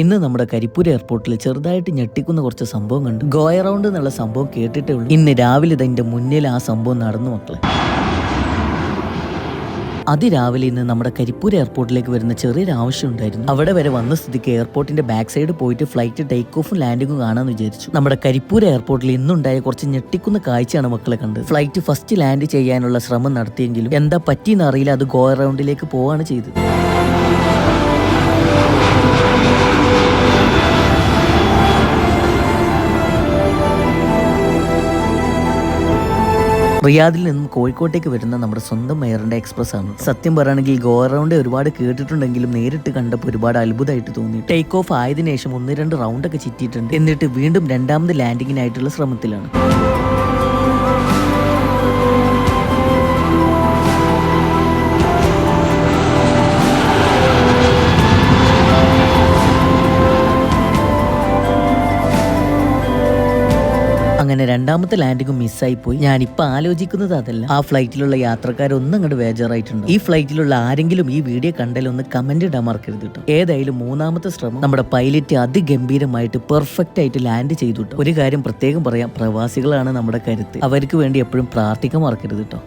ഇന്ന് നമ്മുടെ കരിപ്പൂർ എയർപോർട്ടിൽ ചെറുതായിട്ട് ഞെട്ടിക്കുന്ന കുറച്ച് സംഭവം കണ്ടു. ഗോ റൗണ്ട് എന്നുള്ള സംഭവം കേട്ടിട്ടേ ഉള്ളൂ. ഇന്ന് രാവിലെ ഇതിന്റെ മുന്നിൽ ആ സംഭവം നടന്നു മക്കളെ. അതിരാവിലെ ഇന്ന് നമ്മുടെ കരിപ്പൂർ എയർപോർട്ടിലേക്ക് വരുന്ന ചെറിയൊരു ആവശ്യം ഉണ്ടായിരുന്നു. അവിടെ വരെ വന്ന സ്ഥിതിക്ക് എയർപോർട്ടിന്റെ ബാക്ക് സൈഡ് പോയിട്ട് ഫ്ലൈറ്റ് ടേക്ക് ഓഫും ലാൻഡിങ്ങും കാണാന്ന് വിചാരിച്ചു. നമ്മുടെ കരിപ്പൂർ എയർപോർട്ടിൽ ഇന്നുണ്ടായ കുറച്ച് ഞെട്ടിക്കുന്ന കാഴ്ചയാണ് മക്കളെ കണ്ടത്. ഫ്ലൈറ്റ് ഫസ്റ്റ് ലാൻഡ് ചെയ്യാനുള്ള ശ്രമം നടത്തിയെങ്കിലും എന്താ പറ്റിയെന്ന് അറിയില്ല. അത് ഗോ റൗണ്ടിലേക്ക് പോവാണ് ചെയ്തത്. റിയാദിൽ നിന്നും കോഴിക്കോട്ടേക്ക് വരുന്ന നമ്മുടെ സ്വന്തം മേയറിന്റെ എക്സ്പ്രസ് ആണ്. സത്യം പറയുകയാണെങ്കിൽ ഗോ അറൗണ്ട് ഒരുപാട് കേട്ടിട്ടുണ്ടെങ്കിലും നേരിട്ട് കണ്ടപ്പോൾ ഒരുപാട് അത്ഭുതമായിട്ട് തോന്നി. ടേക്ക് ഓഫ് ആയതിനു ശേഷം ഒന്ന് രണ്ട് റൗണ്ട് ഒക്കെ ചിറ്റിയിട്ടുണ്ട്. എന്നിട്ട് വീണ്ടും രണ്ടാമത് ലാൻഡിങ്ങിനായിട്ടുള്ള ശ്രമത്തിലാണ്. അങ്ങനെ രണ്ടാമത്തെ ലാൻഡിങ് മിസ്സായി പോയി ഞാൻ ഇപ്പൊ ആലോചിക്കുന്നത് അതല്ല. ആ ഫ്ലൈറ്റിലുള്ള യാത്രക്കാരൊന്നും അങ്ങോട്ട് ബേജാറായിട്ടുണ്ട്. ഈ ഫ്ലൈറ്റിലുള്ള ആരെങ്കിലും ഈ വീഡിയോ കണ്ടാലൊന്ന് കമന്റ് ഇടാൻ മറക്കരുത് ഏതായാലും മൂന്നാമത്തെ ശ്രമം നമ്മുടെ പൈലറ്റ് അതിഗംഭീരമായിട്ട് പെർഫെക്റ്റ് ആയിട്ട് ലാൻഡ് ചെയ്തു ഒരു കാര്യം പ്രത്യേകം പറയാം. പ്രവാസികളാണ് നമ്മുടെ കരുത്ത്. അവർക്ക് വേണ്ടി എപ്പോഴും പ്രാർത്ഥിക്കാൻ മറക്കരുത് കേട്ടോ